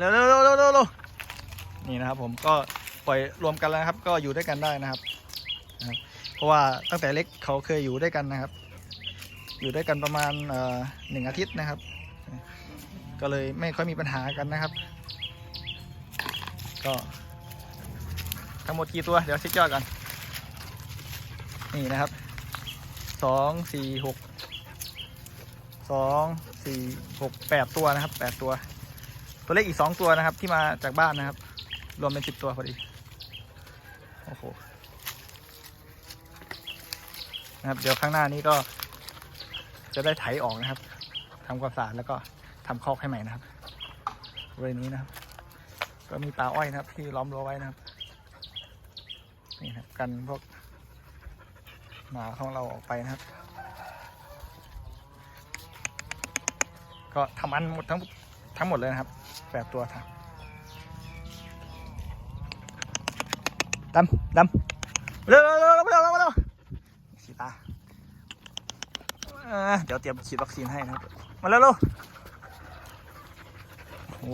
เร็วเร็วเร็วเร็วเร็วนี่นะครับผมก็ปล่อยรวมกันแล้วครับ ก็อยู่ด้วยกันได้นะครับ เพราะว่าตั้งแต่เล็กเขาเคยอยู่ด้วยกันนะครับ อยู่ด้วยกันประมาณหนึ่งอาทิตย์นะครับ ก็เลยไม่ค่อยมีปัญหากันนะครับ ก็ทั้งหมดกี่ตัวเดี๋ยวเช็คยอดก่อนนี่นะครับสองสี่หกสองสี่หกแปดตัวนะครับแปดตัว ตัวเลขอีกสองตัวนะครับ ที่มาจากบ้านนะครับ รวมเป็นสิบตัวพอดี โอ้โห นะครับ เดี๋ยวข้างหน้านี้ก็ จะได้ไถออกนะครับทำความสะอาดแล้วก็ทำคอกให้ใหม่นะครับบริเวณนี้นะครับ ก็มีป่าอ้อยนะครับ ที่ล้อมรั้วไว้นะครับ นี่ครับกันพวกหมาของเราออกไปนะครับ ก็ทำอันหมดทั้ง ทั้งหมดเลยนะครับแปดตัวครับดำดำเร็วเร็วเร็วเร็วเร็วเร็วสีตาเดี๋ยวเตรียมฉีดวัคซีนให้นะครับ มาเร็วเร็วโอ้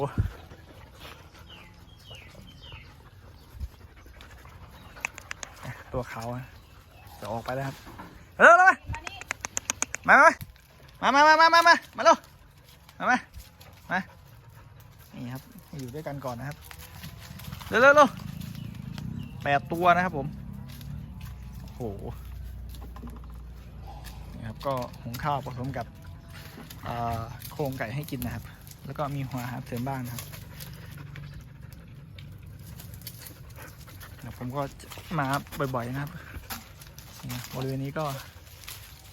ตัวเขาจะออกไปแล้วครับเร็วเร็วมามามามามามามามามาเร็วมามา มานี่ครับอยู่ด้วยกันก่อนนะครับเร็วเร็วเร็วแปดตัวนะครับผมโหนี่ครับก็หุงข้าวผสมกับโครงไก่ให้กินนะครับ แล้วก็มีหัวหาเสริมบ้างนะครับผมก็มาบ่อยๆนะครับบริเวณนี้ก็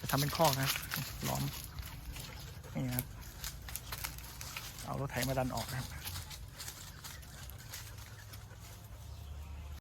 จะทำเป็นคอกนะครับล้อมนี่ครับ เอารถไถมาดันออกนะครับ